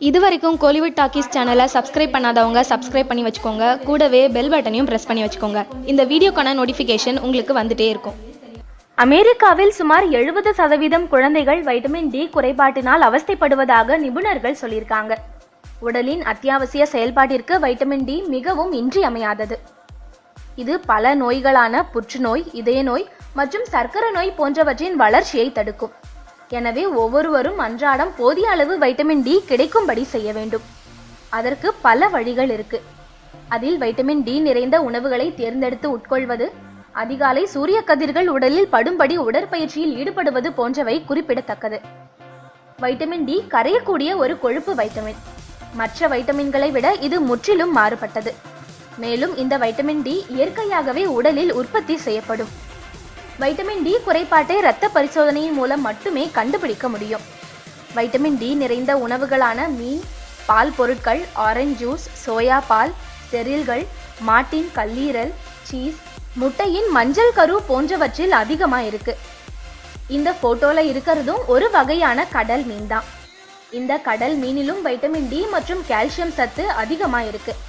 இது வரைக்கும் கோலிவுட் டாக்கீஸ் சேனலை சப்ஸ்கிரைப் பண்ணாதவங்க சப்ஸ்கிரைப் பண்ணி வச்சுக்கோங்க. கூடவே பெல் பட்டனையும் ப்ரெஸ் பண்ணி வச்சுக்கோங்க. இந்த வீடியோக்கான நோட்டிஃபிகேஷன் உங்களுக்கு வந்துட்டே இருக்கும். அமெரிக்காவில் சுமார் எழுபது சதவீதம் குழந்தைகள் வைட்டமின் டி குறைபாட்டினால் அவஸ்தைப்படுவதாக நிபுணர்கள் சொல்லியிருக்காங்க. உடலின் அத்தியாவசிய செயல்பாட்டிற்கு வைட்டமின் டி மிகவும் இன்றியமையாதது. இது பல நோய்களான புற்றுநோய் இதய நோய் மற்றும் சர்க்கரை நோய் போன்றவற்றின் வளர்ச்சியை தடுக்கும். எனவே ஒவ்வொருவரும் அன்றாடம் போதிய அளவு வைட்டமின் டி கிடைக்கும்படி செய்ய வேண்டும். அதற்கு பல வழிகள் இருக்கு. அதில் வைட்டமின் டி நிறைந்த உணவுகளை தேர்ந்தெடுத்து உட்கொள்வது அதிகாலை சூரிய கதிர்கள் உடலில் படும்படி உடற்பயிற்சியில் ஈடுபடுவது போன்றவை குறிப்பிடத்தக்கது. வைட்டமின் டி கரையக்கூடிய ஒரு கொழுப்பு வைட்டமின் மற்ற வைட்டமின்களை விட இது முற்றிலும் மாறுபட்டது. மேலும் இந்த வைட்டமின் டி இயற்கையாகவே உடலில் உற்பத்தி செய்யப்படும். வைட்டமின் டி குறைபாட்டை இரத்த பரிசோதனையின் மூலம் மட்டுமே கண்டுபிடிக்க முடியும். வைட்டமின் டி நிறைந்த உணவுகளான மீன் பால் பொருட்கள் ஆரஞ்சு ஜூஸ் சோயா பால் செரில்கள் மாட்டின் கல்லீரல் சீஸ் முட்டையின் மஞ்சள் கரு போன்றவற்றில் அதிகமாக இருக்கு. இந்த போட்டோல இருக்கிறதும் ஒரு வகையான கடல் மீன் தான். இந்த கடல் மீனிலும் வைட்டமின் டி மற்றும் கால்சியம் சத்து அதிகமாக இருக்குது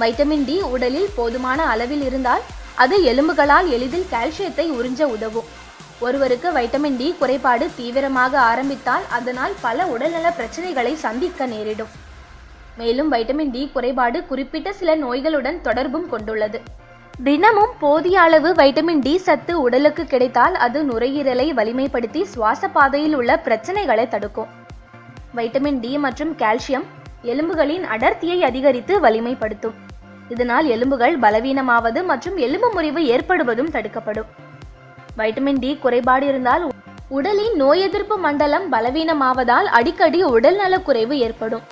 வைட்டமின் டி உடலில் போதுமான அளவில் இருந்தால் அது எலும்புகளால் எளிதில் கால்சியத்தை உறிஞ்ச உதவும். ஒருவருக்கு வைட்டமின் டி குறைபாடு தீவிரமாக ஆரம்பித்தால் அதனால் பல உடல்நல பிரச்சனைகளை சந்திக்க நேரிடும். மேலும் வைட்டமின் டி குறைபாடு குறிப்பிட்ட சில நோய்களுடன் தொடர்பும் கொண்டுள்ளது. தினமும் போதிய அளவு வைட்டமின் டி சத்து உடலுக்கு கிடைத்தால் அது நுரையீரலை வலிமைப்படுத்தி சுவாச பாதையில் உள்ள பிரச்சனைகளை தடுக்கும். வைட்டமின் டி மற்றும் கால்சியம் எலும்புகளின் அடர்த்தியை அதிகரித்து வலிமைப்படுத்தும். இதனால் எலும்புகள் பலவீனமாவது மற்றும் எலும்பு முறிவு ஏற்படுவதும் தடுக்கப்படும். வைட்டமின் டி குறைபாடு இருந்தால் உடலின் நோய் எதிர்ப்பு மண்டலம் பலவீனமாவதால் அடிக்கடி உடல்நலக் குறைவு ஏற்படும்.